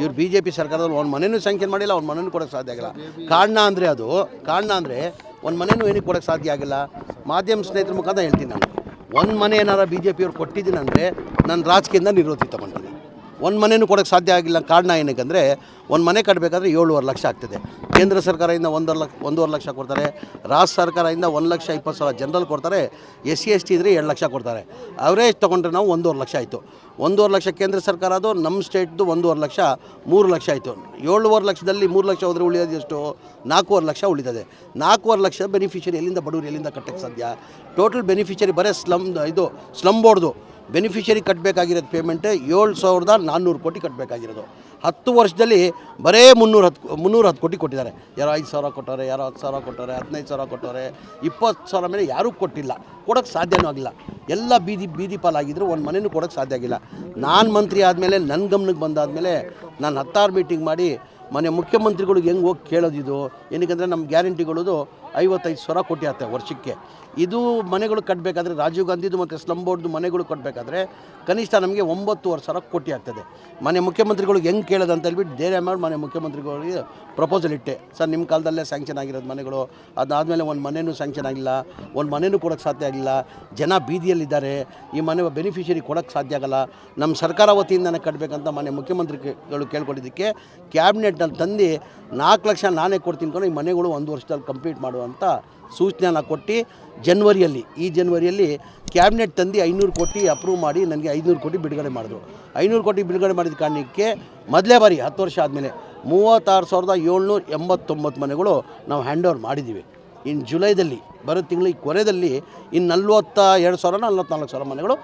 ಇವ್ರು B J P ಸರ್ಕಾರದಲ್ಲಿ ಒಂದು ಮನೆಯೂ ಸಂಖ್ಯೆ ಮಾಡಿಲ್ಲ, ಒಂದು ಮನೆಯೂ ಕೊಡೋಕ್ಕೆ ಸಾಧ್ಯ ಆಗಿಲ್ಲ. ಕಾರಣ ಅಂದರೆ ಅದು ಕಾರಣ ಅಂದರೆ ಒಂದು ಮನೆಯೂ ಏನಕ್ಕೆ ಕೊಡೋಕೆ ಸಾಧ್ಯ ಆಗಿಲ್ಲ? ಮಾಧ್ಯಮ ಸ್ನೇಹಿತರ ಮುಖಾಂತರ ಹೇಳ್ತೀನಿ ನಾನು. ಒಂದು ಮನೆ ಏನಾರ ಬಿ ಜೆ ಪಿಯವ್ರು ಕೊಟ್ಟಿದ್ದೀನಿ ಅಂದರೆ ನಾನು ರಾಜಕೀಯದಿಂದ ನಿವೃತ್ತಿ ತಗೊಂತೀನಿ ಒಂದು ಮನೆಯೂ ಕೊಡೋಕ್ಕೆ ಸಾಧ್ಯ ಆಗಿಲ್ಲ ಕಾರಣ ಏನಕ್ಕೆ ಅಂದರೆ ಒಂದು ಮನೆ ಕಟ್ಟಬೇಕಾದ್ರೆ ಏಳುವರೆ ಲಕ್ಷ ಆಗ್ತದೆ. ಕೇಂದ್ರ ಸರ್ಕಾರದಿಂದ ಒಂದರ ಲಕ್ಷ, ಒಂದೂವರೆ ಲಕ್ಷ ಕೊಡ್ತಾರೆ. ರಾಜ್ಯ ಸರ್ಕಾರದಿಂದ ಒಂದು ಲಕ್ಷ ಇಪ್ಪತ್ತು ಸಾವಿರ ಜನರಲ್ ಕೊಡ್ತಾರೆ. ಎಸ್ ಸಿ ಎಸ್ ಟಿ ಇದ್ದರೆ ಎರಡು ಲಕ್ಷ ಕೊಡ್ತಾರೆ. ಅವರೇಜ್ ತೊಗೊಂಡ್ರೆ ನಾವು ಒಂದೂವರೆ ಲಕ್ಷ ಆಯಿತು. ಒಂದೂವರೆ ಲಕ್ಷ ಕೇಂದ್ರ ಸರ್ಕಾರ ಅದು ನಮ್ಮ ಸ್ಟೇಟ್ದು ಒಂದೂವರೆ ಲಕ್ಷ, ಮೂರು ಲಕ್ಷ ಆಯಿತು. ಏಳುವರೆ ಲಕ್ಷದಲ್ಲಿ ಮೂರು ಲಕ್ಷ ಹೋದರೆ ಉಳಿಯೋದು ಎಷ್ಟು? ನಾಲ್ಕೂವರೆ ಲಕ್ಷ ಉಳಿತದೆ. ನಾಲ್ಕೂವರೆ ಲಕ್ಷ ಬೆನಿಫಿಷರಿ ಎಲ್ಲಿಂದ ಬಡವರು ಎಲ್ಲಿಂದ ಕಟ್ಟಕ್ಕೆ ಸಾಧ್ಯ? ಟೋಟಲ್ ಬೆನಿಫಿಷರಿ ಬರೀ ಸ್ಲಮ್ ಇದು ಸ್ಲಮ್ ಬೋರ್ಡ್ದು ಬೆನಿಫಿಷರಿ ಕಟ್ಟಬೇಕಾಗಿರೋದು ಪೇಮೆಂಟ್ ಏಳು ಸಾವಿರದ ನಾನ್ನೂರು ಕೋಟಿ ಕಟ್ಟಬೇಕಾಗಿರೋದು ಹತ್ತು ವರ್ಷದಲ್ಲಿ ಬರೇ ಮುನ್ನೂರು ಹತ್ತು ಮುನ್ನೂರು ಹತ್ತು ಕೋಟಿ ಕೊಟ್ಟಿದ್ದಾರೆ. ಯಾರೋ ಐದು ಸಾವಿರ ಕೊಟ್ಟವ್ರೆ, ಯಾರೋ ಹತ್ತು ಸಾವಿರ ಕೊಟ್ಟವ್ರೆ, ಹದಿನೈದು ಸಾವಿರ ಕೊಟ್ಟವ್ರೆ, ಇಪ್ಪತ್ತು ಸಾವಿರ ಮೇಲೆ ಯಾರೂ ಕೊಟ್ಟಿಲ್ಲ. ಕೊಡೋಕ್ಕೆ ಸಾಧ್ಯನೂ ಆಗಿಲ್ಲ. ಎಲ್ಲ ಬೀದಿ ಬೀದಿ ಪಾಲಾಗಿದ್ದರೂ ಒಂದು ಮನೆಯೂ ಕೊಡೋಕ್ಕೆ ಸಾಧ್ಯ ಆಗಿಲ್ಲ. ನಾನು ಮಂತ್ರಿ ಆದಮೇಲೆ ನನ್ನ ಗಮನಕ್ಕೆ ಬಂದಾದಮೇಲೆ ನಾನು ಹತ್ತಾರು ಮೀಟಿಂಗ್ ಮಾಡಿ ಮನೆ ಮುಖ್ಯಮಂತ್ರಿಗಳಿಗೆ ಹೆಂಗೆ ಹೋಗಿ ಕೇಳೋದಿದು ಏನಕ್ಕೆ ನಮ್ಮ ಗ್ಯಾರಂಟಿಗಳದು ಐವತ್ತೈದು ಸಾವಿರ ಕೋಟಿ ಆಗುತ್ತೆ ವರ್ಷಕ್ಕೆ. ಇದು ಮನೆಗಳು ಕಟ್ಟಬೇಕಾದ್ರೆ ರಾಜೀವ್ ಗಾಂಧಿದು ಮತ್ತು ಸ್ಲಮ್ ಬೋರ್ಡ್ದು ಮನೆಗಳು ಕಟ್ಟಬೇಕಾದ್ರೆ ಕನಿಷ್ಠ ನಮಗೆ ಒಂಬತ್ತುವರೆ ಸಾವಿರ ಕೋಟಿ ಆಗ್ತದೆ ಮನೆ ಮುಖ್ಯಮಂತ್ರಿಗಳು ಹೆಂಗೆ ಕೇಳೋದು ಅಂತ ಹೇಳ್ಬಿಟ್ಟು ಧೈರ್ಯ ಮಾಡಿ ಮನೆ ಮುಖ್ಯಮಂತ್ರಿಗಳಿಗೆ ಪ್ರಪೋಸಲ್ ಇಟ್ಟೆ. ಸರ್ ನಿಮ್ಮ ಕಾಲದಲ್ಲೇ ಸ್ಯಾಂಕ್ಷನ್ ಆಗಿರೋದು ಮನೆಗಳು. ಅದಾದಮೇಲೆ ಒಂದು ಮನೆಯೂ ಸ್ಯಾಂಕ್ಷನ್ ಆಗಿಲ್ಲ. ಒಂದು ಮನೆಯೂ ಕೊಡೋಕ್ಕೆ ಸಾಧ್ಯ ಆಗಿಲ್ಲ. ಜನ ಬೀದಿಯಲ್ಲಿದ್ದಾರೆ. ಈ ಮನೆ ಬೆನಿಫಿಷರಿ ಕೊಡೋಕ್ಕೆ ಸಾಧ್ಯ ಆಗಲ್ಲ. ನಮ್ಮ ಸರ್ಕಾರ ವತಿಯಿಂದನೇ ಕಟ್ಟಬೇಕಂತ ಮನೆ ಮುಖ್ಯಮಂತ್ರಿಗಳು ಕೇಳ್ಕೊಂಡಿದ್ದಕ್ಕೆ ಕ್ಯಾಬಿನೆಟ್ನಲ್ಲಿ ತಂದು ನಾಲ್ಕು ಲಕ್ಷ ನಾನೇ ಕೊಡ್ತೀನಿ ಕೊಂಡು ಈ ಮನೆಗಳು ಒಂದು ವರ್ಷದಲ್ಲಿ ಕಂಪ್ಲೀಟ್ ಮಾಡುವಂಥ ಸೂಚನೆನ ಕೊಟ್ಟು ಜನ್ವರಿಯಲ್ಲಿ, ಈ ಜನ್ವರಿಯಲ್ಲಿ ಕ್ಯಾಬಿನೆಟ್ ತಂದು ಐನೂರು ಕೋಟಿ ಅಪ್ರೂವ್ ಮಾಡಿ ನನಗೆ ಐನೂರು ಕೋಟಿ ಬಿಡುಗಡೆ ಮಾಡಿದ್ರು. ಐನೂರು ಕೋಟಿ ಬಿಡುಗಡೆ ಮಾಡಿದ ಕಾರಣಕ್ಕೆ ಮೊದಲೇ ಬಾರಿ ಹತ್ತು ವರ್ಷ ಆದಮೇಲೆ ಮೂವತ್ತಾರು ಸಾವಿರದ ಏಳ್ನೂರ ಎಂಬತ್ತೊಂಬತ್ತು ಮನೆಗಳು ನಾವು ಹ್ಯಾಂಡ್ ಓವರ್ ಮಾಡಿದ್ದೀವಿ. ಇನ್ನು ಜುಲೈದಲ್ಲಿ ಬರೋ ತಿಂಗಳು, ಈ ಕೊನೆಯಲ್ಲಿ ಇನ್ನು ನಲ್ವತ್ತ ಎರಡು ಸಾವಿರ, ನಲ್ವತ್ನಾಲ್ಕು ಸಾವಿರ ಮನೆಗಳು